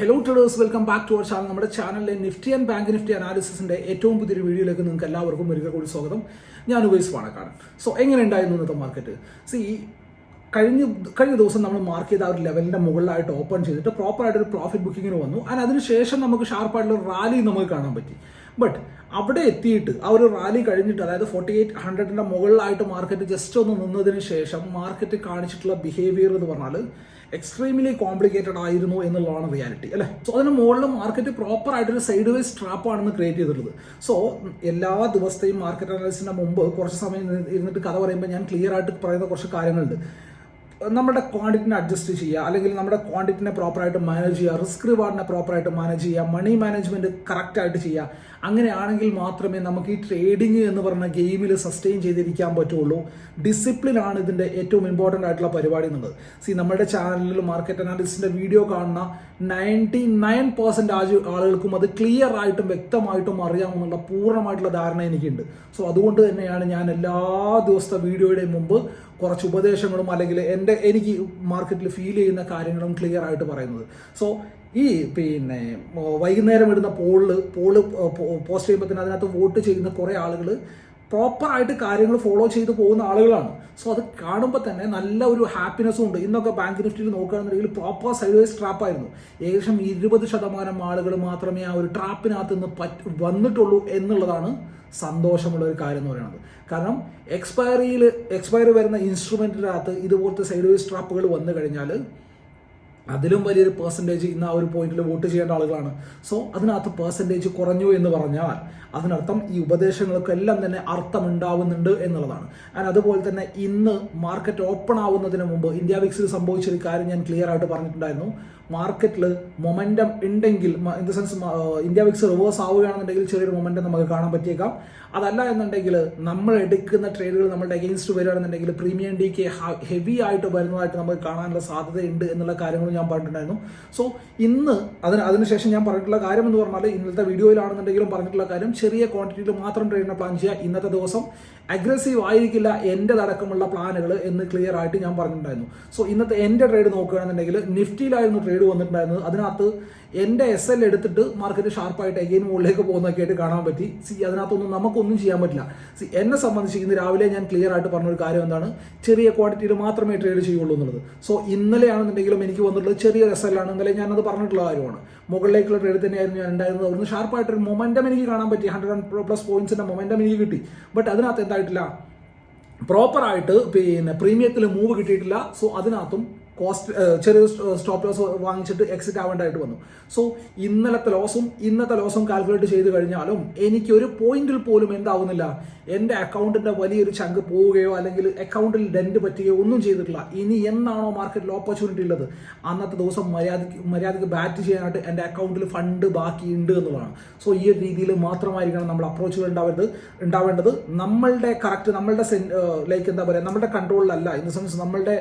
Hello traders welcome back to our channel നമ്മുടെ ചാനലിലെ Nifty and bank Nifty അനാലിസിന്റെ ഏറ്റവും പുതിയൊരു വീഡിയോയിലേക്ക് നിങ്ങൾക്ക് എല്ലാവർക്കും ഒരിക്കൽ കൂടി സ്വാഗതം. ഞാൻ ഉപയോഗിച്ച് പാണക്കാണ് സോ എങ്ങനെ ഉണ്ടായിരുന്നു ഇന്നത്തെ മാർക്കറ്റ് സി കഴിഞ്ഞ കഴിഞ്ഞ ദിവസം നമ്മൾ മാർക്ക് ചെയ്ത ആ ഒരു ലെവലിന്റെ മുകളിലായിട്ട് ഓപ്പൺ ചെയ്തിട്ട് പ്രോപ്പർ ആയിട്ട് ഒരു പ്രോഫിറ്റ് ബുക്കിങ്ങിന് വന്നു. ആൻഡ് അതിനുശേഷം നമുക്ക് ഷാർപ്പായിട്ടുള്ള റാലി നമുക്ക് കാണാൻ പറ്റി. ബട്ട് അവിടെ എത്തിയിട്ട് ആ ഒരു റാലി കഴിഞ്ഞിട്ട് അതായത് ഫോർട്ടി എയ്റ്റ് ഹൺഡ്രഡിന്റെ മുകളിലായിട്ട് മാർക്കറ്റ് ജസ്റ്റ് ഒന്ന് നിന്നതിന് ശേഷം മാർക്കറ്റ് കാണിച്ചിട്ടുള്ള ബിഹേവിയർ എന്ന് പറഞ്ഞാൽ എക്സ്ട്രീംലി കോംപ്ലിക്കേറ്റഡ് ആയിരുന്നു എന്നുള്ളതാണ് റിയാലിറ്റി അല്ലേ? സോ അതിന് മുകളിൽ മാർക്കറ്റ് പ്രോപ്പർ ആയിട്ടൊരു സൈഡ് വൈസ് ട്രാപ്പ് ആണെന്ന് ക്രിയേറ്റ് ചെയ്തിട്ടുള്ളത്. സോ എല്ലാ ദിവസത്തെയും മാർക്കറ്റ് അനാലിസിന്റെ മുമ്പ് കുറച്ച് സമയം ഇരുന്നിട്ട് കഥ പറയുമ്പോൾ ഞാൻ ക്ലിയർ ആയിട്ട് പറയുന്ന കുറച്ച് കാര്യങ്ങളുണ്ട്. നമ്മുടെ ക്വാണ്ടിറ്റിനെ അഡ്ജസ്റ്റ് ചെയ്യുക അല്ലെങ്കിൽ നമ്മുടെ ക്വാണ്ടിറ്റിനെ പ്രോപ്പറായിട്ട് മാനേജ് ചെയ്യുക റിസ്ക് റിവാർഡിനെ പ്രോപ്പറായിട്ട് മാനേജ് ചെയ്യുക മണി മാനേജ്മെന്റ് കറക്റ്റായിട്ട് ചെയ്യുക. അങ്ങനെയാണെങ്കിൽ മാത്രമേ നമുക്ക് ഈ ട്രേഡിംഗ് എന്ന് പറഞ്ഞ ഗെയിമിൽ സസ്റ്റെയിൻ ചെയ്തിരിക്കാൻ പറ്റുള്ളൂ. ഡിസിപ്ലിൻ ആണ് ഇതിന്റെ ഏറ്റവും ഇമ്പോർട്ടന്റ് ആയിട്ടുള്ള പരിപാടി എന്നുള്ളത്. സി നമ്മുടെ ചാനലിൽ മാർക്കറ്റ് അനാലിസിന്റെ വീഡിയോ കാണുന്ന നയന്റി നയൻ പെർസെന്റ് ആളുകൾക്കും അത് ക്ലിയർ ആയിട്ടും വ്യക്തമായിട്ടും അറിയാമെന്നുള്ള പൂർണമായിട്ടുള്ള ധാരണ എനിക്കുണ്ട്. സോ അതുകൊണ്ട് തന്നെയാണ് ഞാൻ എല്ലാ ദിവസത്തെ വീഡിയോയുടെയും മുമ്പ് കുറച്ച് ഉപദേശങ്ങളും അല്ലെങ്കിൽ എന്റെ എനിക്ക് മാർക്കറ്റിൽ ഫീൽ ചെയ്യുന്ന കാര്യങ്ങളും ക്ലിയർ ആയിട്ട് പറയുന്നത്. സോ ഈ പിന്നെ വൈകുന്നേരം ഇടുന്ന പോളിൽ പോൾ പോസ്റ്റ് ചെയ്യുമ്പോൾ തന്നെ അതിനകത്ത് വോട്ട് ചെയ്യുന്ന കുറേ ആളുകൾ പ്രോപ്പറായിട്ട് കാര്യങ്ങൾ ഫോളോ ചെയ്ത് പോകുന്ന ആളുകളാണ്. സോ അത് കാണുമ്പോൾ തന്നെ നല്ല ഒരു ഹാപ്പിനെസ്സും ഉണ്ട്. ഇന്നൊക്കെ ബാങ്ക് നിഫ്റ്റിയിൽ നോക്കുകയാണെന്നുണ്ടെങ്കിൽ പ്രോപ്പർ സൈഡ് വൈസ് ട്രാപ്പായിരുന്നു ഏകദേശം ഇരുപത് ശതമാനം ആളുകൾ മാത്രമേ ആ ഒരു ട്രാപ്പിനകത്ത് നിന്ന് പറ്റ് വന്നിട്ടുള്ളൂ എന്നുള്ളതാണ് സന്തോഷമുള്ള ഒരു കാര്യം എന്ന് പറയുന്നത്. കാരണം എക്സ്പയറിയിൽ എക്സ്പയറി വരുന്ന ഇൻസ്ട്രുമെന്റിനകത്ത് ഇതുപോലത്തെ സൈഡ് വൈസ് ട്രാപ്പുകൾ വന്നു കഴിഞ്ഞാൽ അതിലും വലിയൊരു പെർസെന്റേജ് ഇന്ന് ആ ഒരു പോയിന്റിൽ വോട്ട് ചെയ്യേണ്ട ആളുകളാണ്. സോ അതിനകത്ത് പെർസെന്റേജ് കുറഞ്ഞു എന്ന് പറഞ്ഞാൽ അതിനർത്ഥം ഈ ഉപദേശങ്ങൾക്കെല്ലാം തന്നെ അർത്ഥം ഉണ്ടാവുന്നുണ്ട് എന്നുള്ളതാണ്. ആൻഡ് അതുപോലെ തന്നെ ഇന്ന് മാർക്കറ്റ് ഓപ്പൺ ആവുന്നതിന് മുമ്പ് ഇന്ത്യ വിക്സിൽ സംഭവിച്ച ഒരു കാര്യം ഞാൻ ക്ലിയർ ആയിട്ട് പറഞ്ഞിട്ടുണ്ടായിരുന്നു. മാർക്കറ്റിൽ മൊമെന്റം ഉണ്ടെങ്കിൽ in the sense India VIX reverse ആവുകയാണെന്നുണ്ടെങ്കിൽ ചെറിയൊരു മൊമെന്റം നമുക്ക് കാണാൻ പറ്റിയേക്കാം. അതല്ല എന്നുണ്ടെങ്കിൽ നമ്മൾ എടുക്കുന്ന ട്രേഡുകൾ നമ്മളുടെ അഗെയിൻസ്റ്റ് വരികയാണെന്നുണ്ടെങ്കിൽ പ്രീമിയം ഡി കെ ഹെവി ആയിട്ട് വരുന്നതായിട്ട് നമുക്ക് കാണാനുള്ള സാധ്യതയുണ്ട് എന്നുള്ള കാര്യങ്ങളും ഞാൻ പറഞ്ഞിട്ടുണ്ടായിരുന്നു. സോ ഇന്ന് അതിന് അതിനുശേഷം ഞാൻ പറഞ്ഞിട്ടുള്ള കാര്യം എന്ന് പറഞ്ഞാൽ ഇന്നത്തെ വീഡിയോയിലാണെന്നുണ്ടെങ്കിലും പറഞ്ഞിട്ടുള്ള കാര്യം ചെറിയ ക്വാണ്ടിറ്റിയിൽ മാത്രം ട്രേഡിനെ പ്ലാൻ ചെയ്യുക. ഇന്നത്തെ ദിവസം അഗ്രസീവ് ആയിരിക്കില്ല എന്റെ അടക്കമുള്ള പ്ലാനുകൾ എന്ന് ക്ലിയർ ആയിട്ട് ഞാൻ പറഞ്ഞിട്ടുണ്ടായിരുന്നു. സോ ഇന്നത്തെ എന്റെ ട്രേഡ് നോക്കുകയാണെന്നുണ്ടെങ്കിൽ നിഫ്റ്റിയിലായിരുന്നു ട്രേഡ് വന്നിട്ടുണ്ടായിരുന്നത്. അതിനകത്ത് എന്റെ എസ് എൽ എടുത്തിട്ട് മാർക്കറ്റ് ഷാർപ്പായിട്ട് എഗെയിൻ മുകളിലേക്ക് പോകുന്നതൊക്കെ ആയിട്ട് കാണാൻ പറ്റി. സി അതിനകത്തൊന്നും നമുക്കൊന്നും ചെയ്യാൻ പറ്റില്ല. സി എന്നെ സംബന്ധിച്ച് ഇന്ന് രാവിലെ ഞാൻ ക്ലിയർ ആയിട്ട് പറഞ്ഞൊരു കാര്യം എന്താണ്? ചെറിയ ക്വാണ്ടിറ്റിയിൽ മാത്രമേ ട്രേഡ് ചെയ്യുള്ളൂ എന്നുള്ളത്. സോ ഇന്നലെയാണെന്നുണ്ടെങ്കിലും എനിക്ക് വന്നിട്ടുള്ളത് ചെറിയ എസ് എൽ ആണ് ഇന്നലെ ഞാനത് പറഞ്ഞിട്ടുള്ള കാര്യമാണ്. മുകളിലേക്കുള്ള ട്രേഡ് തന്നെയായിരുന്നു ഞാൻ ഉണ്ടായിരുന്നത്. അവിടുന്ന് ഷാർപ്പായിട്ടൊരു മൊമെന്റം എനിക്ക് കാണാൻ പറ്റി. ഹൺഡ്രഡ് പ്ലസ് പോയിന്റ്സിന്റെ മൊമെന്റം എനിക്ക് കിട്ടി. ബട്ട് അതിനകത്ത് എന്തായിട്ടില്ല? പ്രോപ്പറായിട്ട് പിന്നെ പ്രീമിയത്തിൽ മൂവ് കിട്ടിയിട്ടില്ല. സോ അതിനകത്തും കോസ്റ്റ് ചെറിയ സ്റ്റോപ്പ് ലോസ് വാങ്ങിച്ചിട്ട് എക്സിറ്റ് ആവേണ്ടതായിട്ട് വന്നു. സോ ഇന്നലത്തെ ലോസും ഇന്നത്തെ ലോസും കാൽക്കുലേറ്റ് ചെയ്ത് കഴിഞ്ഞാലും എനിക്ക് ഒരു പോയിന്റിൽ പോലും എന്താവുന്നില്ല. എന്റെ അക്കൗണ്ടിന്റെ വലിയൊരു ചങ്ക് പോവുകയോ അല്ലെങ്കിൽ അക്കൗണ്ടിൽ ഡെന്റ് പറ്റുകയോ ഒന്നും ചെയ്തിട്ടില്ല. ഇനി എന്നാണോ മാർക്കറ്റിൽ ഓപ്പർച്യൂണിറ്റി ഉള്ളത്? അന്നത്തെ ദിവസം മര്യാദയ്ക്ക് മര്യാദയ്ക്ക് ബാറ്റ് ചെയ്യാനായിട്ട് എന്റെ അക്കൗണ്ടിൽ ഫണ്ട് ബാക്കി ഉണ്ട് എന്നുള്ളതാണ്. സോ ഈ ഒരു രീതിയിൽ മാത്രമായിരിക്കണം നമ്മൾ അപ്രോച്ചുകൾ ഉണ്ടാവേണ്ടത് ഉണ്ടാവേണ്ടത്. നമ്മളുടെ കറക്റ്റ് നമ്മളുടെ ലൈക്ക് എന്താ പറയുക നമ്മുടെ കൺട്രോളിലല്ല ഇൻ ദ സെൻസ് നമ്മളുടെ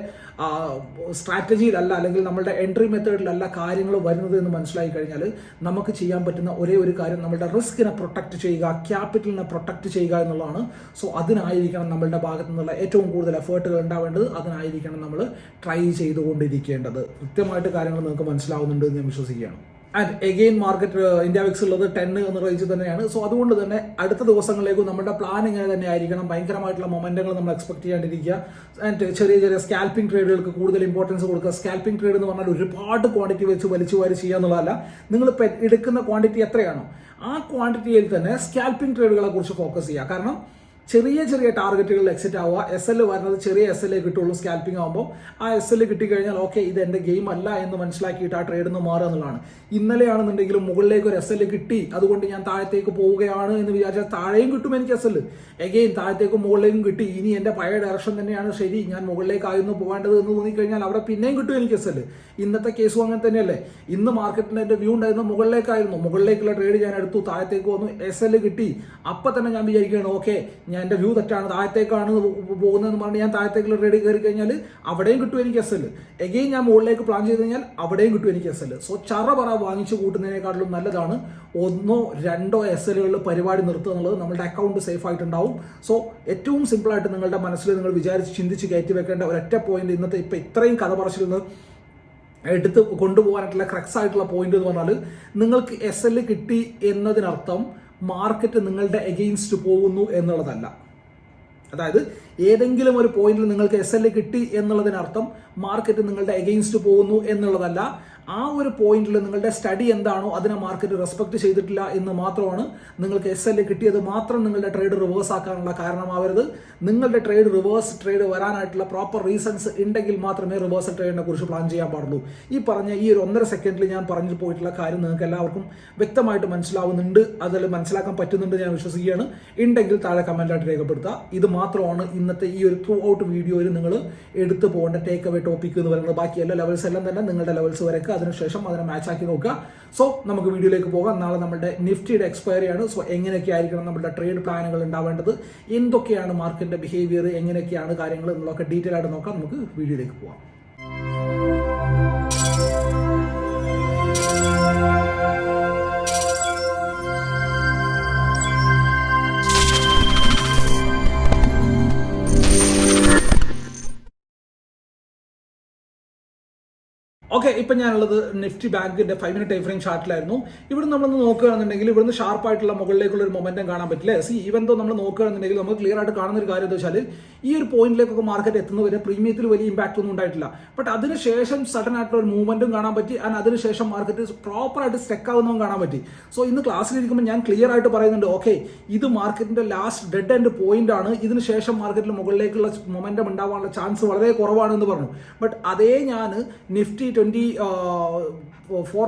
സ്ട്രാറ്റജിയിലല്ല അല്ലെങ്കിൽ നമ്മളുടെ എൻട്രി മെത്തേഡിലല്ല കാര്യങ്ങൾ വരുന്നത് എന്ന് മനസ്സിലായി കഴിഞ്ഞാൽ നമുക്ക് ചെയ്യാൻ പറ്റുന്ന ഒരേ ഒരു കാര്യം നമ്മളുടെ റിസ്കിനെ പ്രൊട്ടക്ട് ചെയ്യുക ക്യാപിറ്റലിനെ പ്രൊട്ടക്ട് ചെയ്യുക എന്നുള്ളതാണ്. സോ അതിനായിരിക്കണം നമ്മളുടെ ഭാഗത്തു നിന്നുള്ള ഏറ്റവും കൂടുതൽ എഫേർട്ടുകൾ ഉണ്ടാവേണ്ടത്. അതിനായിരിക്കണം നമ്മൾ ട്രൈ ചെയ്തുകൊണ്ടിരിക്കേണ്ടത്. കൃത്യമായിട്ട് കാര്യങ്ങൾ നിങ്ങൾക്ക് മനസ്സിലാവുന്നുണ്ട് എന്ന് ഞാൻ വിശ്വസിക്കുകയാണ്. And again market India VIX ഉള്ളത് ടെൻ എന്ന റേഞ്ച് തന്നെയാണ്. സോ അതുകൊണ്ട് തന്നെ അടുത്ത ദിവസങ്ങളിലേക്കും നമ്മുടെ പ്ലാൻ ഇങ്ങനെ തന്നെ ആയിരിക്കണം. ഭയങ്കരമായിട്ടുള്ള മൊമെന്റുകൾ നമ്മൾ എക്സ്പെക്ട് ചെയ്യാണ്ടിരിക്കുക. ആൻഡ് ചെറിയ ചെറിയ സ്കാൽപ്പിംഗ് ട്രേഡുകൾക്ക് കൂടുതൽ ഇമ്പോർട്ടൻസ് കൊടുക്കുക. സ്കാൽപ്പിംഗ് ട്രേഡ് എന്ന് പറഞ്ഞാൽ ഒരുപാട് ക്വാണ്ടിറ്റി വെച്ച് വലിച്ചു വാരി ചെയ്യുക എന്നുള്ളതല്ല. നിങ്ങൾ എടുക്കുന്ന ക്വാണ്ടിറ്റി എത്രയാണോ? ആ ക്വാണ്ടിറ്റിയിൽ തന്നെ സ്കാൽപ്പിംഗ് ട്രേഡുകളെ കുറിച്ച് ഫോക്കസ് ചെയ്യുക. കാരണം ചെറിയ ചെറിയ ടാർഗറ്റുകളിൽ എക്സിറ്റ് ആവുക. എസ് എൽ വരുന്നത് ചെറിയ എസ് എൽ കിട്ടുള്ളൂ സ്കാൽപ്പിംഗ് ആകുമ്പോൾ ആ എസ് എൽ കിട്ടിക്കഴിഞ്ഞാൽ ഓക്കെ ഇത് എന്റെ ഗെയിം അല്ല എന്ന് മനസ്സിലാക്കിയിട്ട് ആ ട്രേഡിൽ നിന്ന് മാറുക എന്നുള്ളതാണ്. ഇന്നലെയാണെന്നുണ്ടെങ്കിലും മുകളിലേക്ക് ഒരു എസ് എൽ കിട്ടി. അതുകൊണ്ട് ഞാൻ താഴത്തേക്ക് പോവുകയാണ് എന്ന് വിചാരിച്ചാൽ താഴെയും കിട്ടും എനിക്ക് എസ് എൽ എഗെയിൻ താഴത്തേക്കും മുകളിലേക്കും കിട്ടി. ഇനി എന്റെ പഴയ ഡയറക്ഷൻ തന്നെയാണ്. ശരി ഞാൻ മുകളിലേക്കായിരുന്നു പോകേണ്ടത് എന്ന് തോന്നിക്കഴിഞ്ഞാൽ അവിടെ പിന്നെയും കിട്ടും എനിക്ക് എസ് എൽ ഇന്നത്തെ കേസും അങ്ങനെ തന്നെയല്ലേ? ഇന്ന് മാർക്കറ്റിന്റെ എന്റെ വ്യൂ ഉണ്ടായിരുന്നു മുകളിലേക്കായിരുന്നു. മുകളിലേക്കുള്ള ട്രേഡ് ഞാൻ എടുത്തു താഴത്തേക്ക് വന്നു എസ് എൽ കിട്ടി. അപ്പം തന്നെ ഞാൻ വിചാരിക്കുകയാണ് ഓക്കെ ഞാൻ എന്റെ വ്യൂ തെറ്റാണ് താഴത്തേക്കാണ് പോകുന്നതെന്ന് പറഞ്ഞ് ഞാൻ താഴത്തേക്കുള്ള റെഡി കയറി കഴിഞ്ഞാൽ അവിടെയും കിട്ടും എനിക്ക് എസ് എൽ എഗെയിൻ ഞാൻ മുകളിലേക്ക് പ്ലാൻ ചെയ്ത് കഴിഞ്ഞാൽ അവിടെയും കിട്ടും എനിക്ക് എസ് എൽ സോ ചറ പറ വാങ്ങിച്ചു കൂട്ടുന്നതിനേക്കാളും നല്ലതാണ് ഒന്നോ രണ്ടോ എസ് എല്ലുകളിൽ പരിപാടി നിർത്തുക എന്നുള്ളത് നമ്മുടെ അക്കൗണ്ട് സേഫ് ആയിട്ടുണ്ടാവും. സോ ഏറ്റവും സിമ്പിളായിട്ട് നിങ്ങളുടെ മനസ്സിൽ നിങ്ങൾ വിചാരിച്ച് ചിന്തിച്ച് കയറ്റി വെക്കേണ്ട ഒരൊറ്റ പോയിന്റ് ഇന്നത്തെ ഇപ്പം ഇത്രയും കഥ പറച്ചിൽ നിന്ന് എടുത്ത് കൊണ്ടുപോകാനായിട്ടുള്ള ക്രക്സ് ആയിട്ടുള്ള പോയിന്റ് എന്ന് പറഞ്ഞാൽ നിങ്ങൾക്ക് എസ് എൽ കിട്ടി എന്നതിനർത്ഥം മാർക്കറ്റ് നിങ്ങളുടെ എഗെയിൻസ്റ്റ് പോകുന്നു എന്നുള്ളതല്ല. അതായത് ഏതെങ്കിലും ഒരു പോയിന്റിൽ നിങ്ങൾക്ക് എസ് എൽ കിട്ടി എന്നുള്ളതിനർത്ഥം മാർക്കറ്റ് നിങ്ങളുടെ എഗെയിൻസ്റ്റ് പോകുന്നു എന്നുള്ളതല്ല. ആ ഒരു പോയിന്റിൽ നിങ്ങളുടെ സ്റ്റഡി എന്താണോ അതിനെ മാർക്കറ്റ് റെസ്പെക്ട് ചെയ്തിട്ടില്ല എന്ന് മാത്രമാണ് നിങ്ങൾക്ക് എസ് എൽ കിട്ടിയത്. മാത്രം നിങ്ങളുടെ ട്രേഡ് റിവേഴ്സ് ആക്കാനുള്ള കാരണമാവരുത്. നിങ്ങളുടെ ട്രേഡ് റിവേഴ്സ് ട്രേഡ് വരാനായിട്ടുള്ള പ്രോപ്പർ റീസൺസ് ഉണ്ടെങ്കിൽ മാത്രമേ റിവേഴ്സൽ ട്രേഡിനെ കുറിച്ച് പ്ലാൻ ചെയ്യാൻ പാടുള്ളൂ. ഈ പറഞ്ഞ ഈ ഒരു ഒന്നര സെക്കൻഡിൽ ഞാൻ പറഞ്ഞു പോയിട്ടുള്ള കാര്യം നിങ്ങൾക്ക് എല്ലാവർക്കും വ്യക്തമായിട്ട് മനസ്സിലാവുന്നുണ്ട്. അതിൽ മനസ്സിലാക്കാൻ പറ്റുന്നുണ്ട് ഞാൻ വിശ്വസിക്കുകയാണ്. ഉണ്ടെങ്കിൽ താഴെ കമന്റായിട്ട് രേഖപ്പെടുത്തുക. ഇത് മാത്രമാണ് ഇന്നത്തെ ഈ ഒരു ത്രൂ ഔട്ട് വീഡിയോയിൽ നിങ്ങൾ എടുത്തു പോകേണ്ട ടേക്ക് അവേ ടോപ്പിക് എന്ന് പറയുന്നത്. ബാക്കി എല്ലാ ലെവൽസ് എല്ലാം തന്നെ നിങ്ങളുടെ ലെവൽസ് വരയ്ക്കുക അതിനുശേഷം അതിനെ മാച്ച് ആക്കി നോക്കുക. സോ നമുക്ക് വീഡിയോയിലേക്ക് പോകാം. നാളെ നമ്മുടെ നിഫ്റ്റിയുടെ എക്സ്പയറി ആണ്. സോ എങ്ങനെയൊക്കെ ആയിരിക്കണം നമ്മുടെ ട്രേഡ് പ്ലാനുകൾ ഉണ്ടാവേണ്ടത്? എന്തൊക്കെയാണ് മാർക്കറ്റിന്റെ ബിഹേവിയർ എങ്ങനെയൊക്കെയാണ് കാര്യങ്ങൾ? എന്നുള്ളതൊക്കെ ഡീറ്റെയിൽ ആയിട്ട് നോക്കാം. നമുക്ക് വീഡിയോയിലേക്ക് പോകാം. ഓക്കെ ഇപ്പം ഞാനുള്ളത് നിഫ്റ്റി ബാങ്കിന്റെ ഫൈവ് മിനിറ്റ് ടൈം ഫ്രെയിം ചാർട്ടിലായിരുന്നു ഇവിടെ നമ്മളൊന്ന് നോക്കുകയാണെന്നുണ്ടെങ്കിൽ ഇവിടുന്ന് ഷാർപ്പായിട്ടുള്ള മുകളിലേക്കുള്ള ഒരു മൊമെന്റം കാണാൻ പറ്റില്ല. സി ഈവൻ തോ നമ്മൾ നോക്കുകയാണെന്നുണ്ടെങ്കിൽ നമുക്ക് ക്ലിയർ ആയിട്ട് കാണുന്ന ഒരു കാര്യം എന്താ വെച്ചാൽ ഈ ഒരു പോയിന്റിലേക്കൊക്കെ മാർക്കറ്റ് എത്തുന്നവരെ പ്രീമിയത്തിൽ വലിയ ഇമ്പാക്റ്റ് ഒന്നും ഉണ്ടായിട്ടില്ല. ബട്ട് അതിനുശേഷം സഡൻ ആയിട്ടുള്ള ഒരു മൂവ്മെന്റും കാണാൻ പറ്റി ആൻഡ് അതിനുശേഷം മാർക്കറ്റ് പ്രോപ്പർ ആയിട്ട് സ്റ്റെക്ക് ആവുന്നതും കാണാൻ പറ്റി. സോ ഇന്ന് ക്ലാസ്സിലിരിക്കുമ്പോൾ ഞാൻ ക്ലിയർ ആയിട്ട് പറയുന്നുണ്ട് ഓക്കെ ഇത് മാർക്കറ്റിന്റെ ലാസ്റ്റ് ഡെഡ് എൻഡ് പോയിന്റ് ആണ്. ഇതിനുശേഷം മാർക്കറ്റിൽ മുകളിലേക്കുള്ള മൊമെന്റം ഉണ്ടാവാനുള്ള ചാൻസ് വളരെ കുറവാണ് എന്ന് പറഞ്ഞു. ബട്ട് അതേ ഞാൻ നിഫ്റ്റി ട്വന്റി ഫോർ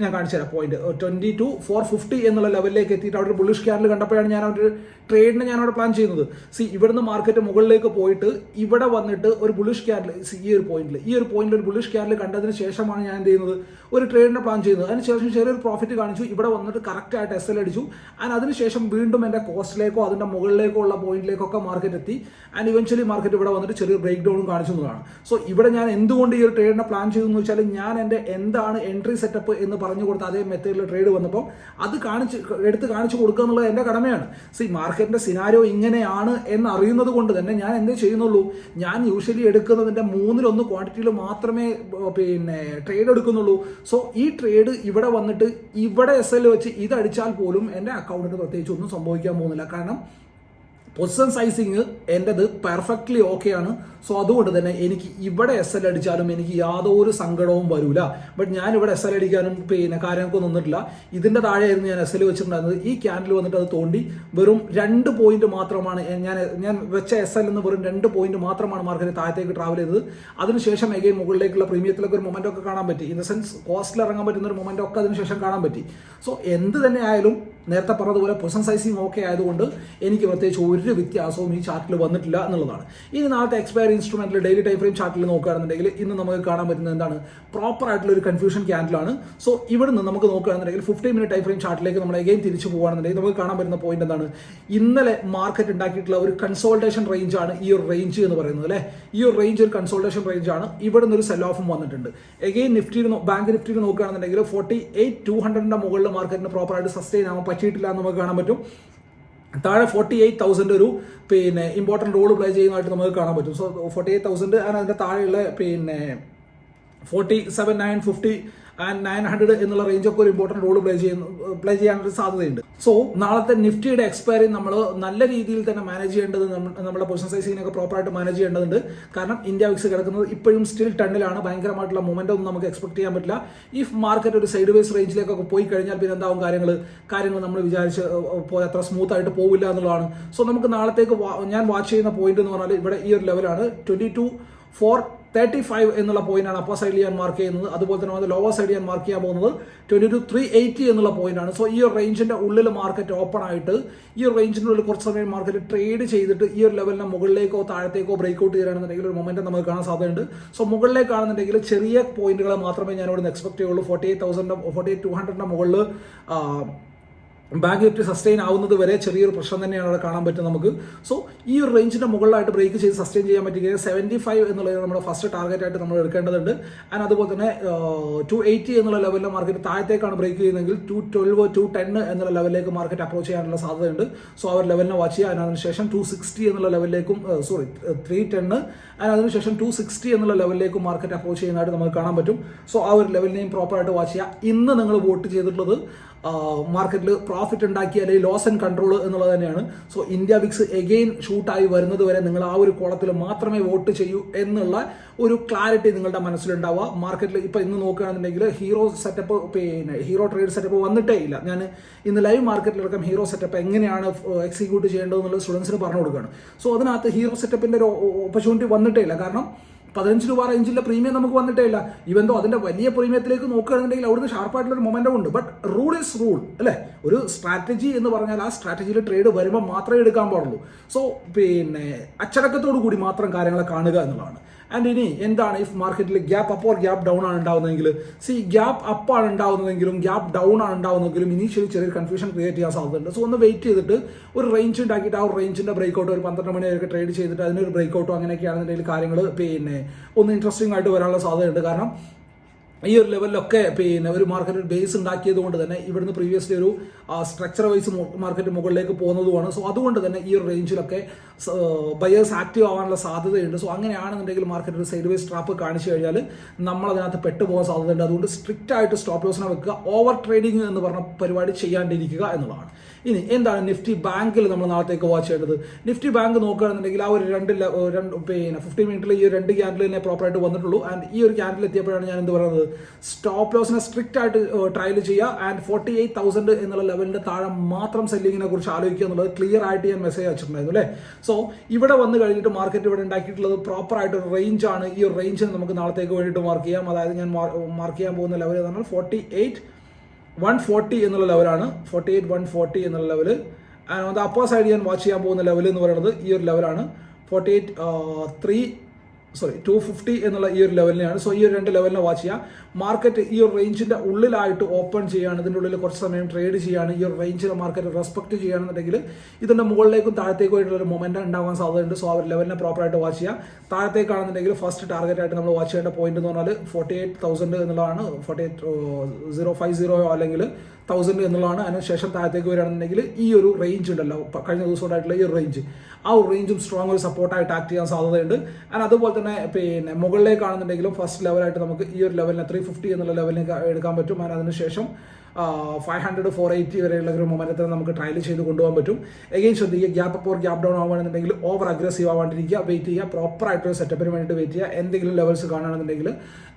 ഞാൻ കാണിച്ചു തരാം point twenty two four fifty എന്നുള്ള ലെവലിലേക്ക് എത്തിയിട്ട് അവിടെ ഒരു ബുള്ളിഷ് ക്യാരൽ കണ്ടപ്പോഴാണ് ഞാൻ ഒരു ട്രേഡിനെ ഞാൻ അവിടെ പ്ലാൻ ചെയ്യുന്നത്. സി ഇവിടുന്ന് മാർക്കറ്റ് മുകളിലേക്ക് പോയിട്ട് ഇവിടെ വന്നിട്ട് ഒരു ബുളിഷ് ക്യാൻഡിൽ ഈ ഒരു പോയിന്റിൽ ഈ ഒരു പോയിന്റിൽ ഒരു ബുളിഷ് ക്യാൻഡിൽ കണ്ടതിന് ശേഷമാണ് ഞാൻ എന്ത് ചെയ്യുന്നത്? ഒരു ട്രേഡിനെ പ്ലാൻ ചെയ്യുന്നത്. അതിനുശേഷം ചെറിയൊരു പ്രോഫിറ്റ് കാണിച്ചു. ഇവിടെ വന്നിട്ട് കറക്റ്റ് ആയിട്ട് എസ് എൽ അടിച്ചു. ആൻഡ് അതിനുശേഷം വീണ്ടും എന്റെ കോസ്റ്റിലേക്കോ അതിന്റെ മുകളിലേക്കോ ഉള്ള പോയിന്റിലേക്കൊക്കെ മാർക്കറ്റ് എത്തി. ആൻഡ് ഇവൻച്വലി മാർക്കറ്റ് ഇവിടെ വന്നിട്ട് ചെറിയ ബ്രേക്ക് ഡൗണും കാണിച്ചു എന്നതാണ്. സോ ഇവിടെ ഞാൻ എന്തുകൊണ്ട് ഈ ഒരു ട്രേഡിനെ പ്ലാൻ ചെയ്തു എന്ന് വെച്ചാൽ ഞാൻ എന്റെ എന്താണ് എൻട്രി സെറ്റപ്പ് എന്ന് പറഞ്ഞു കൊടുത്ത അതേ മെത്തേഡിൽ ട്രേഡ് വന്നപ്പോൾ അത് കാണിച്ച് എടുത്ത് കാണിച്ചു കൊടുക്കുക എന്നുള്ളത് എന്റെ കടമയാണ്. സി മാർക്കറ്റിന്റെ സിനാരോ ഇങ്ങനെയാണ് എന്ന് അറിയുന്നത് കൊണ്ട് തന്നെ ഞാൻ എന്തേ ചെയ്യുന്നുള്ളൂ? ഞാൻ യൂഷ്വലി എടുക്കുന്നതിന്റെ മൂന്നിലൊന്ന് ക്വാണ്ടിറ്റിയിൽ മാത്രമേ പിന്നെ ട്രേഡ് എടുക്കുന്നുള്ളൂ. സോ ഈ ട്രേഡ് ഇവിടെ വന്നിട്ട് ഇവിടെ എസ് എൽ വെച്ച് ഇത് അടിച്ചാൽ പോലും എന്റെ അക്കൗണ്ടിന് പ്രത്യേകിച്ച് ഒന്നും സംഭവിക്കാൻ പോകുന്നില്ല. കാരണം പൊസിഷൻ സൈസിങ് എന്റെത് പെർഫെക്റ്റ്ലി ഓക്കെ ആണ്. സോ അതുകൊണ്ട് തന്നെ എനിക്ക് ഇവിടെ എസ് എൽ അടിച്ചാലും എനിക്ക് യാതൊരു സങ്കടവും വരില്ല ബട്ട് ഞാൻ ഇവിടെ എസ് എൽ അടിക്കാനും പിന്നെ കാര്യങ്ങൾക്ക് നിന്നിട്ടില്ല. ഇതിന്റെ താഴെയായിരുന്നു ഞാൻ എസ് എൽ വെച്ചിട്ടുണ്ടായിരുന്നത്. ഈ ക്യാൻഡിൽ വന്നിട്ട് അത് തോണ്ടി വെറും രണ്ട് പോയിന്റ് മാത്രമാണ് ഞാൻ ഞാൻ വെച്ച എസ് എൽ എന്ന് വെറും രണ്ട് പോയിന്റ് മാത്രമാണ് മാർക്കറ്റ് താഴത്തേക്ക് ട്രാവൽ ചെയ്തത്. അതിനുശേഷം എഗെയിൻ മുകളിലേക്കുള്ള പ്രീമിയത്തിലൊക്കെ ഒരു മൊമെന്റ് ഒക്കെ കാണാൻ പറ്റി. ഇൻ ദ സെൻസ് കോസ്റ്റിൽ ഇറങ്ങാൻ പറ്റുന്ന ഒരു മൊമെന്റ് ഒക്കെ അതിനുശേഷം കാണാൻ പറ്റി. സോ എന്ത് തന്നെ ആയാലും നേരത്തെ പറഞ്ഞതുപോലെ പൊസിഷൻ സൈസിങ് ഓക്കെ ആയതുകൊണ്ട് എനിക്ക് പ്രത്യേകിച്ച് ഒരു വ്യത്യാസവും ഈ ചാർട്ടിൽ വന്നിട്ടില്ല എന്നുള്ളതാണ്. ഇനി നാളത്തെ എക്സ്പയർ ഇൻസ്ട്രുമെന്റിൽ ഡെയിലി ടൈം ഫ്രെയിം ചാർട്ടിൽ നോക്കുകയാണെന്നുണ്ടെങ്കിൽ ഇന്ന് നമുക്ക് കാണാൻ പറ്റുന്നത് എന്താണ്? പ്രോപ്പർ ആയിട്ടുള്ള ഒരു കൺഫ്യൂഷൻ ക്യാൻഡിലാണ് സോ ഇവിടെ നിന്ന് നമുക്ക് നോക്കുകയാണെന്നുണ്ടെങ്കിൽ ഫിഫ്റ്റീൻ മിനിറ്റ് ടൈം ഫ്രെയിം ചാർട്ടിലേക്ക് നമ്മൾ എഗെയിൻ തിരിച്ചു പോകുകയാണെന്നുണ്ടെങ്കിൽ നമുക്ക് കാണാൻ പറ്റുന്ന പോയിന്റ് എന്താണ്? ഇന്നലെ മാർക്കറ്റ് ഉണ്ടാക്കിയിട്ടുള്ള ഒരു കൺസോൾട്ടേഷൻ റേഞ്ച് ആണ് ഈ ഒരു റേഞ്ച് എന്ന് പറയുന്നത് അല്ലേ? ഈ ഒരു റേഞ്ച് ഒരു കൺസോൾട്ടേഷൻ റേഞ്ച് ആണ്. ഇവിടെ ഒരു സെൽ ഓഫും വന്നിട്ടുണ്ട്. എഗെയിൻ നിഫ്റ്റിയിൽ ബാങ്ക് നിഫ്റ്റിയിൽ നോക്കുകയാണെന്നുണ്ടെങ്കിൽ ഫോർട്ടി എയ്റ്റ് ടു ഹൺഡ്രഡിന്റെ മുകളിൽ മാർക്കറ്റിന് പ്രോപ്പർ ആയിട്ട് സസ്റ്റെയിൻ ആവാൻ പറ്റിയിട്ടില്ല എന്ന് നമുക്ക് കാണാൻ പറ്റും. താഴെ ഫോർട്ടി എയ്റ്റ് തൗസൻഡ് ഒരു പിന്നെ ഇമ്പോർട്ടന്റ് റോൾ പ്ലേ ചെയ്യുന്നതായിട്ട് നമുക്ക് കാണാൻ പറ്റും. സോ ഫോർട്ടി എയ്റ്റ് തൗസൻഡ് അതിന്റെ താഴെയുള്ള പിന്നെ forty seven nine fifty and nine hundred എന്നുള്ള റേഞ്ചൊക്കെ ഒരു ഇമ്പോർട്ടന്റ് റോൾ പ്ലേ ചെയ്യുന്ന പ്ലേ ചെയ്യാനൊരു സാധ്യതയുണ്ട്. സോ നാളത്തെ നിഫ്റ്റിയുടെ എക്സ്പയറി നമ്മൾ നല്ല രീതിയിൽ തന്നെ മാനേജ് ചെയ്യേണ്ടത് നമ്മുടെ പൊസിഷൻ സൈസിങ്ങിനൊക്കെ പ്രോപ്പറായിട്ട് മാനേജ് ചെയ്യേണ്ടതുണ്ട്. കാരണം ഇന്ത്യ വിക്സ് കിടക്കുന്നത് ഇപ്പോഴും സ്റ്റിൽ ടണ്ണിലാണ് ഭയങ്കരമായിട്ടുള്ള മൊമെന്റ് ഒന്നും നമുക്ക് എക്സ്പെക്ട് ചെയ്യാൻ പറ്റില്ല. ഇഫ് മാർക്കറ്റ് ഒരു സൈഡ് വേസ് റേഞ്ചിലേക്കൊക്കെ പോയി കഴിഞ്ഞാൽ പിന്നെ എന്താവും കാര്യങ്ങൾ കാര്യങ്ങൾ നമ്മൾ വിചാരിച്ച് പോയി അത്ര സ്മൂത്ത് ആയിട്ട് പോവില്ല എന്നുള്ളതാണ്. സോ നമുക്ക് നാളത്തേക്ക് ഞാൻ വാച്ച് ചെയ്യുന്ന പോയിന്റ് എന്ന് പറഞ്ഞാൽ ഇവിടെ ഈ ഒരു ലെവലാണ് twenty two four thirty five എന്നുള്ള പോയിന്റാണ് അപ്പർ സൈഡിൽ ഞാൻ മാർക്ക് ചെയ്യുന്നത്. അതുപോലെ തന്നെ ലോവർ സൈഡിൽ ഞാൻ മാർക്ക് ചെയ്യാൻ പോകുന്നത് ട്വന്റി ടു ത്രീ എയ്റ്റി എന്നുള്ള പോയിന്റാണ് സോ ഈ ഒരു റേഞ്ചിന്റെ ഉള്ളിൽ മാർക്കറ്റ് ഓപ്പൺ ആയിട്ട് ഈ ഒരു റേഞ്ചിന്റെ ഉള്ളിൽ കുറച്ച് സമയം മാർക്കറ്റ് ട്രേഡ് ചെയ്തിട്ട് ഈ ഒരു ലെവലിന് മുകളിലേക്കോ താഴത്തേക്കോ ബ്രേക്ക് ഔട്ട് ചെയ്യുകയാണെന്നുണ്ടെങ്കിൽ ഒരു മൊമെന്റ് നമുക്ക് കാണാൻ സാധ്യതയുണ്ട്. സോ മുകളിലേക്കാണെന്നുണ്ടെങ്കിൽ ചെറിയ പോയിന്റുകൾ മാത്രമേ ഞാൻ നിന്ന് എക്സ്പെക്ട് ചെയ്യുള്ളൂ. Forty eight thousand forty eight two ഹൺഡ്രഡിന്റെ മുകളിൽ ബാങ്ക് നിഫ്റ്റി സസ്റ്റെയിൻ ആവുന്നത് വരെ ചെറിയൊരു പ്രശ്നം തന്നെയാണ് അവിടെ കാണാൻ പറ്റും നമുക്ക്. സോ ഈ ഒരു റേഞ്ചിന്റെ മുകളിലായിട്ട് ബ്രേക്ക് ചെയ്ത് സസ്റ്റെയിൻ ചെയ്യാൻ പറ്റുകയും സെവന്റി ഫൈവ് എന്നുള്ളത് നമ്മുടെ ഫസ്റ്റ് ടാർഗറ്റ് ആയിട്ട് നമ്മൾ എടുക്കേണ്ടതുണ്ട്. ആൻഡ് അതുപോലെ തന്നെ ടു എയ്റ്റി എന്നുള്ള ലെവലിലെ മാർക്കറ്റ് താഴത്തേക്കാണ് ബ്രേക്ക് ചെയ്യുന്നതെങ്കിൽ ടു ട്വൽവ് ടു ടെൻ എന്നുള്ള ലെവലിലേക്ക് മാർക്കറ്റ് അപ്രോച്ച് ചെയ്യാനുള്ള സാധ്യതയുണ്ട്. സോ അവർ ലെവലിനെ വാച്ച് ചെയ്യുക. അതിനു അതിനുശേഷം ടു സിക്സ്റ്റി എന്നുള്ള ലെവലിലേക്കും സോറി ത്രീ ടെന്ന് ആൻഡ് അതിനുശേഷം ടു സിക്സ്റ്റി എന്നുള്ള ലെവലിലേക്കും മാർക്കറ്റ് അപ്രോച്ച് ചെയ്യുന്നതായിട്ട് നമുക്ക് കാണാൻ പറ്റും. സോ ആ ഒരു ലെവലിനെയും പ്രോപ്പറായിട്ട് വാച്ച് ചെയ്യുക. ഇന്ന് നിങ്ങൾ വോട്ട് ചെയ്തിട്ടുള്ളത് മാർക്കറ്റിൽ പ്രോഫിറ്റ് ഉണ്ടാക്കി അല്ലെങ്കിൽ ലോസ് ആൻഡ് കൺട്രോൾ എന്നുള്ളത് തന്നെയാണ്. സോ ഇന്ത്യ വിക്സ് എഗെയിൻ ഷൂട്ടായി വരുന്നത് വരെ നിങ്ങൾ ആ ഒരു കോളത്തിൽ മാത്രമേ വോട്ട് ചെയ്യൂ എന്നുള്ള ഒരു ക്ലാരിറ്റി നിങ്ങളുടെ മനസ്സിലുണ്ടാവുക. മാർക്കറ്റിൽ ഇപ്പോൾ ഇന്ന് നോക്കുകയാണെന്നുണ്ടെങ്കിൽ ഹീറോ സെറ്റപ്പ് പിന്നെ ഹീറോ ട്രേഡ് സെറ്റപ്പ് വന്നിട്ടേ ഇല്ല. ഞാൻ ഇന്ന് ലൈവ് മാർക്കറ്റിലടക്കം ഹീറോ സെറ്റപ്പ് എങ്ങനെയാണ് എക്സിക്യൂട്ട് ചെയ്യേണ്ടതെന്നുള്ളത് സ്റ്റുഡൻസിന് പറഞ്ഞു കൊടുക്കുകയാണ്. സോ അതിനകത്ത് ഹീറോ സെറ്റപ്പിന്റെ ഒരു ഓപ്പർച്യൂണിറ്റി വന്നിട്ടേ ഇല്ല. കാരണം പതിനഞ്ച് രൂപ റേഞ്ചിലെ പ്രീമിയം നമുക്ക് വന്നിട്ടേ ഇല്ല. ഇവന്തോ അതിന്റെ വലിയ പ്രീമിയത്തിലേക്ക് നോക്കുകയാണെന്നുണ്ടെങ്കിൽ അവിടുന്ന് ഷാർപ്പായിട്ടുള്ള ഒരു മൊമെന്റം ഉണ്ട്. ബട്ട് റൂൾ ഇസ് റൂൾ അല്ലേ? ഒരു സ്ട്രാറ്റജി എന്ന് പറഞ്ഞാൽ ആ സ്ട്രാറ്റജിയിൽ ട്രേഡ് വരുമ്പോൾ മാത്രമേ എടുക്കാൻ പാടുള്ളൂ. സോ പിന്നെ അച്ചടക്കത്തോടു കൂടി മാത്രം കാര്യങ്ങളെ കാണുക എന്നുള്ളതാണ്. ആൻഡ് ഇനി എന്താണ് ഇഫ് മാർക്കറ്റിൽ gap up or gap down ആണ് ഉണ്ടാവുന്നതെങ്കിൽ? സി ഗ്യാപ്പ് അപ്പ് ആണ് ഉണ്ടാവുന്നതെങ്കിലും ഗ്യാപ്പ് ഡൗൺ ആണ് ഉണ്ടാവുന്നതെങ്കിലും ഇനീഷ്യലി ചെറിയൊരു കൺഫ്യൂഷൻ ക്രിയേറ്റ് ചെയ്യാൻ സാധ്യതയുണ്ട്. സോ ഒന്ന് വെയിറ്റ് ചെയ്തിട്ട് ഒരു റേഞ്ച് ഉണ്ടാക്കിയിട്ട് ആ റേഞ്ചിന്റെ ബ്രേക്ക്ഔട്ട് ഒരു പന്ത്രണ്ട് മണി വരെയൊക്കെ ട്രേഡ് ചെയ്തിട്ട് അതിനൊരു ബ്രേക്ക്ഔട്ടോ അങ്ങനെയൊക്കെയാണെന്നുണ്ടെങ്കിൽ കാര്യങ്ങൾ പിന്നെ ഒന്ന് ഇൻട്രസ്റ്റിംഗ് ആയിട്ട് വരാനുള്ള സാധ്യതയുണ്ട്. കാരണം ഈ ഒരു ലെവലിലൊക്കെ പിന്നെ ഒരു മാർക്കറ്റ് ബേസ് ഉണ്ടാക്കിയത് കൊണ്ട് തന്നെ ഇവിടുന്ന് പ്രീവിയസ്ലി ഒരു സ്ട്രക്ചർ വൈസ് മാർക്കറ്റ് മുകളിലേക്ക് പോകുന്നതുമാണ്. സോ അതുകൊണ്ട് തന്നെ ഈ ഒരു റേഞ്ചിലൊക്കെ ബയേഴ്സ് ആക്റ്റീവ് ആവാനുള്ള സാധ്യതയുണ്ട്. സോ അങ്ങനെയാണെന്നുണ്ടെങ്കിൽ മാർക്കറ്റ് ഒരു സൈഡ് വൈസ് ട്രാപ്പ് കാണിച്ചു കഴിഞ്ഞാൽ നമ്മൾ അതിനകത്ത് പെട്ടുപോകാൻ സാധ്യതയുണ്ട്. അതുകൊണ്ട് സ്ട്രിക്റ്റ് ആയിട്ട് സ്റ്റോപ്പ് ലോസിനെ വെക്കുക ഓവർ ട്രേഡിംഗ് എന്ന് പറഞ്ഞ പരിപാടി ചെയ്യാണ്ടിരിക്കുക എന്നുള്ളതാണ്. ഇനി എന്താണ് നിഫ്റ്റി ബാങ്കിൽ നമ്മൾ നാളത്തേക്ക് വാച്ച് ചെയ്യേണ്ടത്? നിഫ്റ്റി ബാങ്ക് നോക്കുകയാണെന്നുണ്ടെങ്കിൽ ആ ഒരു രണ്ട് രണ്ട് പിന്നെ ഫിഫ്റ്റി മിനിറ്റിൽ ഈ രണ്ട് ക്യാൻഡിൽ തന്നെ പ്രോപ്പറായിട്ട് വന്നിട്ടുള്ളൂ. ആൻഡ് ഈ ഒരു ക്യാൻഡിൽ എത്തിയപ്പോഴാണ് ഞാൻ എന്ത് പറയുന്നത്? സ്റ്റോപ്പ് ലോസിനെ സ്ട്രിക്റ്റ് ആയിട്ട് ട്രയൽ ചെയ്യുക ആൻഡ് ഫോർട്ടി എയ്റ്റ് തൗസൻഡ് എന്നുള്ള ലെവലിന്റെ താഴെ മാത്രം സെല്ലിങ്ങിനെ കുറിച്ച് ആലോചിക്കുക എന്നുള്ളത് ക്ലിയർ ആയിട്ട് ഞാൻ മെസ്സേജ് അയച്ചിട്ടുണ്ടായിരുന്നു അല്ലേ? സോ ഇവിടെ വന്ന് കഴിഞ്ഞിട്ട് മാർക്കറ്റ് ഇവിടെ ഉണ്ടാക്കിയിട്ടുള്ളത് പ്രോപ്പർ ആയിട്ട് ഒരു റേഞ്ച് ആണ്. ഈ ഒരു റേഞ്ചിന് നമുക്ക് നാളത്തേക്ക് വേണ്ടിയിട്ട് മാർക്ക് ചെയ്യാം. അതായത് ഞാൻ മാർക്ക് ചെയ്യാൻ പോകുന്ന ലെവൽ എന്ന് പറഞ്ഞാൽ ഫോർട്ടി എയ്റ്റ് വൺ ഫോർട്ടി എന്നുള്ള ലെവലാണ് ഫോർട്ടി എയ്റ്റ് വൺ ഫോർട്ടി എന്നുള്ള level and on the side ഞാൻ വാച്ച് ചെയ്യാൻ പോകുന്ന ലെവൽ എന്ന് പറയുന്നത് ഈ ഒരു ലെവലാണ് forty eight three sorry two fifty എന്നുള്ള ഈ ഒരു ലെവലിനെയാണ് സോ ഈ ഒരു രണ്ട് ലെവലിനെ വാച്ച് ചെയ്യാം. മാർക്കറ്റ് ഈ ഒരു റേഞ്ചിന്റെ ഉള്ളിലായിട്ട് ഓപ്പൺ ചെയ്യാണ്. ഇതിന്റെ ഉള്ളിൽ കുറച്ച് സമയം ട്രേഡ് ചെയ്യാണ്. ഈ ഒരു റേഞ്ചിലെ മാർക്കറ്റ് റെസ്പെക്ട് ചെയ്യുകയാണെന്നുണ്ടെങ്കിൽ ഇതിന്റെ മുകളിലേക്കും താഴത്തേക്കും ആയിട്ടുള്ള ഒരു മൊമെന്റ് ഉണ്ടാകാൻ സാധ്യതയുണ്ട്. സോ ആ ഒരു ലെവലിനെ പ്രോപ്പറായിട്ട് വാച്ച് ചെയ്യാം. താഴത്തേക്കാണെന്നുണ്ടെങ്കിൽ ഫസ്റ്റ് ടാർഗറ്റ് ആയിട്ട് നമ്മൾ വാച്ച് ചെയ്യേണ്ട പോയിന്റ് എന്ന് പറഞ്ഞാൽ ഫോർട്ടി എയ്റ്റ് തൗസൻഡ് എന്നുള്ളതാണ്. ഫോർട്ടി എയ്റ്റ് സീറോ ഫൈവ് സീറോയോ അല്ലെങ്കിൽ തൗസൻഡ് എന്നുള്ളതാണ്. അതിനുശേഷം താഴത്തേക്ക് വരികയാണെന്നുണ്ടെങ്കിൽ ഈ ഒരു റേഞ്ച് ഉണ്ടല്ലോ. കഴിഞ്ഞ ദിവസം ഉണ്ടായിട്ടുള്ള ഈ ഒരു റേഞ്ച് ആ ഒരു റേഞ്ചും സ്ട്രോങ് ഒരു സപ്പോർട്ടായിട്ട് ആക്ട് ചെയ്യാൻ സാധ്യതയുണ്ട്. ആൻഡ് അതുപോലെ തന്നെ പിന്നെ മുകളിലേക്കാണെന്നുണ്ടെങ്കിലും ഫസ്റ്റ് ലെവലായിട്ട് നമുക്ക് ഈ ഒരു ലെവലിനെ ത്രീ ഫിഫ്റ്റി എന്നുള്ള ലെവലിലേക്ക് എടുക്കാൻ പറ്റും. ആൻഡ് അതിനുശേഷം ഫൈവ് ഹൺഡ്രഡ് ഫോർ എയ്റ്റി വരെയുള്ള ഒരു മൊമെന്റത്തിന് നമുക്ക് ട്രയൽ ചെയ്ത് കൊണ്ടുപോകാൻ പറ്റും. എഗെയിൻ ശ്രദ്ധിക്കുക gap up or gap down ആവുകയാണെന്നുണ്ടെങ്കിൽ over aggressive ആവാണ്ടിരിക്കുക വെയിറ്റ് ചെയ്യുക പ്രോപ്പർ ആയിട്ടൊരു സെറ്റപ്പിന് വേണ്ടിയിട്ട് വെയിറ്റ് ചെയ്യുക. എന്തെങ്കിലും ലെവൽസ് കാണുകയാണെന്നുണ്ടെങ്കിൽ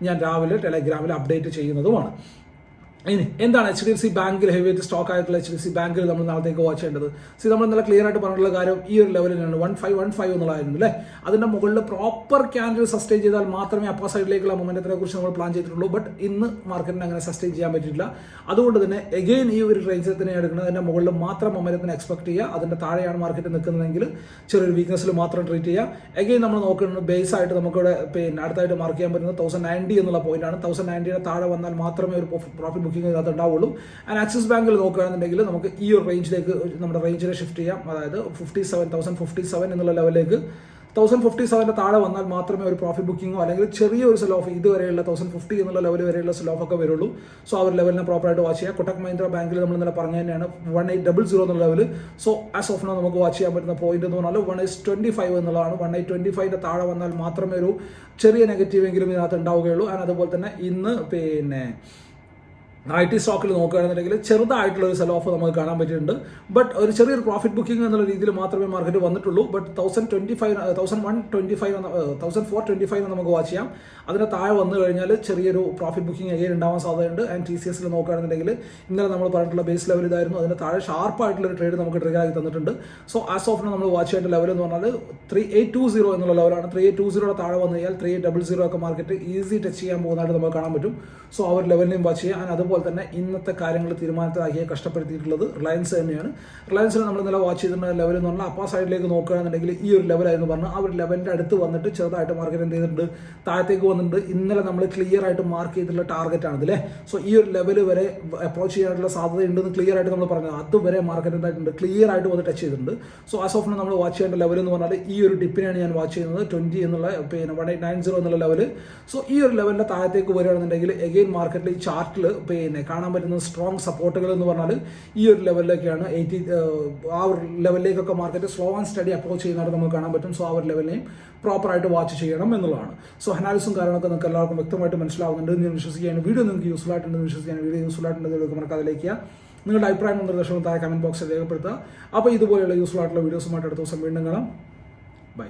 ഞാൻ രാവിലെ ടെലഗ്രാമിൽ അപ്ഡേറ്റ് ചെയ്യുന്നതുമാണ്. ഇനി എന്താണ് എച്ച് ഡി എഫ് സി ബാങ്കിൽ ഹെവി വെയിറ്റ് സ്റ്റോക്ക് ആയിട്ടുള്ള എച്ച് ഡി എഫ് സി ബാങ്കിൽ നമ്മൾ നാളത്തേക്ക് വാച്ച് ചെയ്യേണ്ടത്? സി നമ്മൾ നല്ല ക്ലിയർ ആയിട്ട് പറഞ്ഞിട്ടുള്ള കാര്യം ഈ ഒരു ലെവലിലാണ് വൺ ഫൈവ് വൺ ഫൈവ് എന്നുള്ളതായിരുന്നു അല്ലേ അതിന്റെ മുകളിൽ പ്രോപ്പർ ക്യാൻഡിൽ സസ്റ്റെയിൻ ചെയ്താൽ മാത്രമേ അപ്പർ സൈഡിലേക്കുള്ള മൊമെന്റത്തിനെ കുറിച്ച് നമ്മൾ പ്ലാൻ ചെയ്തിട്ടുള്ളൂ. ബട്ട് ഇന്ന് മാർക്കറ്റിന് അങ്ങനെ സസ്റ്റെയിൻ ചെയ്യാൻ പറ്റിയിട്ടില്ല. അതുകൊണ്ട് തന്നെ എഗെയിൻ ഈ ഒരു റേഞ്ചിൽ തന്നെ എടുക്കുന്നത് അതിന്റെ മുകളിൽ മാത്രം മൊമെന്റത്തിനെ എക്സ്പെക്ട് ചെയ്യുക. അതിന്റെ താഴെയാണ് മാർക്കറ്റ് നിൽക്കുന്നതെങ്കിൽ ചെറിയൊരു വീക്ക്നസ്സിൽ മാത്രം ട്രീറ്റ് ചെയ്യുക. എഗെയിൻ നമ്മൾ നോക്കുന്നത് ബേസ് ആയിട്ട് നമുക്കിവിടെ പിന്നെ അടുത്തായിട്ട് മാർക്ക് ചെയ്യാൻ പറ്റുന്നത് തൗസൻഡ് നയന്റി എന്നുള്ള പോയിന്റാണ് തൗസൻഡ് നയന്റിയുടെ താഴെ വന്നാൽ മാത്രമേ ഒരു പ്രോഫിറ്റ് ബുക്കിംഗ് ഇതിനകത്ത് ഉണ്ടാവുള്ളൂ. ആൻഡ് ആക്സിസ് ബാങ്കിൽ നോക്കുകയാണെന്നുണ്ടെങ്കിൽ നമുക്ക് ഈ ഒരു റേഞ്ചിലേക്ക് നമ്മുടെ റേഞ്ചിൽ ഷിഫ്റ്റ് ചെയ്യാം. അതായത് fifty seven thousand fifty seven എന്നുള്ള ലെവലിലേക്ക് തൗസൻഡ് ഫിഫ്റ്റി സെവന്റെ താഴെ വന്നാൽ മാത്രമേ ഒരു പ്രോഫിറ്റ് ബുക്കിങ്ങോ അല്ലെങ്കിൽ ചെറിയൊരു സെൽ ഓഫ് ഇതുവരെയുള്ള തൗസൻഡ് ഫിഫ്റ്റി എന്നുള്ള ലെവൽ വരെയുള്ള സെൽ ഓഫ് ഒക്കെ വരുള്ളൂ. സോ ആ ഒരു ലെവലിനെ പ്രോപ്പറായിട്ട് വാച്ച് ചെയ്യുക. കൊട്ടക് മഹീന്ദ്ര ബാങ്കിൽ നമ്മൾ ഇന്നലെ പറഞ്ഞു തന്നെയാണ് വൺ എയ്റ്റ് ഡബിൾ സീറോ എന്നുള്ള level so as of now നമുക്ക് വാച്ച് ചെയ്യാൻ പറ്റുന്ന പോയിന്റ് എന്ന് പറഞ്ഞാൽ വൺ എയ്റ്റ് ട്വന്റി ഫൈവ് എന്നുള്ളതാണ്. വൺ എയ്റ്റ് ട്വന്റി ഫൈവിന്റെ താഴെ വന്നാൽ മാത്രമേ ഒരു ചെറിയ നെഗറ്റീവ് എങ്കിലും ഇതിനകത്ത് ഉണ്ടാവുകയുള്ളൂ. ആൻഡ് അതുപോലെ തന്നെ ഇന്ന് പിന്നെ ടി സ്റ്റോക്കിൽ നോക്കുകയാണെന്നുണ്ടെങ്കിൽ ചെറുതായിട്ടുള്ള ഒരു സെൽ ഓഫ് നമുക്ക് കാണാൻ പറ്റിയിട്ടുണ്ട്. ബട്ട് ഒരു ചെറിയൊരു പ്രോഫിറ്റ് ബുക്കിംഗ് എന്നുള്ള രീതിയിൽ മാത്രമേ മാർക്കറ്റ് വന്നിട്ടുള്ളൂ. But thousand twenty five thousand one twenty five thousand four twenty five നമുക്ക് വാച്ച് ചെയ്യാം. അതിന് താഴെ വന്നു കഴിഞ്ഞാൽ ചെറിയൊരു പ്രോഫിറ്റ് ബുക്കിംഗ് അഗെയിൻ ഉണ്ടാവാൻ സാധ്യതയുണ്ട്. ആൻഡ് ടി സി എസിൽ നോക്കുകയാണെന്നുണ്ടെങ്കിൽ ഇന്നലെ നമ്മൾ പറഞ്ഞിട്ടുള്ള ബേസ് ലെവൽ ഇതായിരുന്നു. അതിന് താഴെ ഷാർപ്പായിട്ടുള്ള ഒരു ട്രേഡ് നമുക്ക് ട്രിഗർ ആക്കി തന്നിട്ടുണ്ട്. സോ ആസ് ഓഫ് നമ്മൾ വാച്ച് ചെയ്യേണ്ട ലെവൽ എന്ന് പറഞ്ഞാൽ ത്രീ എയ്റ്റ് ടു സീറോ എന്നുള്ള ലെവലാണ് ത്രീ എയ്റ്റ് ടു സീറോയുടെ താഴെ വന്നു കഴിഞ്ഞാൽ ത്രീ എയ്റ്റ് ഡബിൾ സീറോ ഒക്കെ മാർക്കറ്റ് ഈസി ടച്ച് ചെയ്യാൻ പോകുന്നതായിട്ട് നമുക്ക് കാണാൻ പറ്റും. സോ ആ ഒരു ലെവലിനെയും വാച്ച് ചെയ്യാം. ആൻഡ് അതുപോലെ അതുപോലെ തന്നെ ഇന്നത്തെ കാര്യങ്ങൾ തീരുമാനത്തിലാക്കിയ കഷ്ടപ്പെടുത്തിയിട്ടുള്ളത് റിലയൻസ് തന്നെയാണ്. റിലയൻസിൽ നമ്മൾ ഇന്നലെ വാച്ച് ചെയ്തിട്ടുള്ള ലെവൽ എന്ന് പറഞ്ഞാൽ അപ്പാ സൈഡിലേക്ക് നോക്കുകയാണെന്നുണ്ടെങ്കിൽ ഈ ഒരു ലെവലായിരുന്നു പറഞ്ഞു ആ ഒരു ലെവലിന്റെ അടുത്ത് വന്നിട്ട് ചെറുതായിട്ട് മാർക്കറ്റ് എന്ത് ചെയ്തിട്ടുണ്ട്? താഴത്തേക്ക് വന്നിട്ടുണ്ട്. ഇന്നലെ നമ്മൾ ക്ലിയർ ആയിട്ട് മാർക്ക് ചെയ്തിട്ടുള്ള ടാർഗറ്റ് ആണ് അല്ലേ സോ ഈ ഒരു ലെവൽ വരെ അപ്രോച്ച് ചെയ്യാനുള്ള സാധ്യത ഉണ്ടെന്ന് ക്ലിയർ ആയിട്ട് നമ്മൾ പറഞ്ഞത്. അതുവരെ മാർക്കറ്റ് എന്തായിട്ടുണ്ട്? ക്ലിയർ ആയിട്ട് വന്ന് ടച്ച് ചെയ്തിട്ടുണ്ട്. സോ ആസ് ഓഫ് നമ്മൾ വാച്ച് ചെയ്യേണ്ട ലെവൽ എന്ന് പറഞ്ഞാൽ ഈ ഒരു ഡിപ്പിനെയാണ് ഞാൻ വാച്ച് ചെയ്യുന്നത്. ട്വന്റി എന്നുള്ള പിന്നെ വൺ എയ്റ്റ് നയൻ സീറോ എന്നുള്ള ലെവൽ സോ ഈ ഒരു ലെവലിന്റെ താഴത്തേക്ക് വരികയാണെന്നുണ്ടെങ്കിൽ എഗെയിൻ മാർക്കറ്റിൽ ഈ ചാർട്ടിൽ കാണാൻ പറ്റുന്ന സ്ട്രോങ് സപ്പോർട്ടുകൾ എന്ന് പറഞ്ഞാൽ ഈ ഒരു ലെവലിലേക്കാണ് എയ്റ്റി ആ ഒരു ലെവലിലേക്കൊക്കെ market slow and steady approach ചെയ്യുന്നതായിട്ട് നമുക്ക് കാണാൻ പറ്റും. സോ ആ ഒരു ലെവലിനെയും പ്രോപ്പറായിട്ട് വാച്ച് ചെയ്യണം എന്നുള്ളതാണ്. സോ അനാലിസും കാര്യങ്ങളൊക്കെ നിങ്ങൾക്ക് എല്ലാവർക്കും വ്യക്തമായിട്ട് മനസ്സിലാവുന്നുണ്ട് എന്ന് വിശ്വസിക്കുകയാണ്. വീഡിയോ നിങ്ങൾക്ക് യൂസ്ഫുൾ ആയിട്ടുണ്ടെന്ന് വിശ്വസിക്കുകയാണ്. വീഡിയോ യൂസ്ഫുൾ ആയിട്ടുണ്ടെന്ന് നമുക്ക് അതിലേക്ക് നിങ്ങളുടെ അഭിപ്രായം നിർദ്ദേശങ്ങളും താഴെ കമന്റ് ബോക്സിൽ രേഖപ്പെടുത്തുക. അപ്പോൾ ഇതുപോലെയുള്ള യൂസ്ഫുൾ ആയിട്ടുള്ള വീഡിയോസുമായിട്ട് അടുത്ത ദിവസം വീണ്ടും കാണാം. ബൈ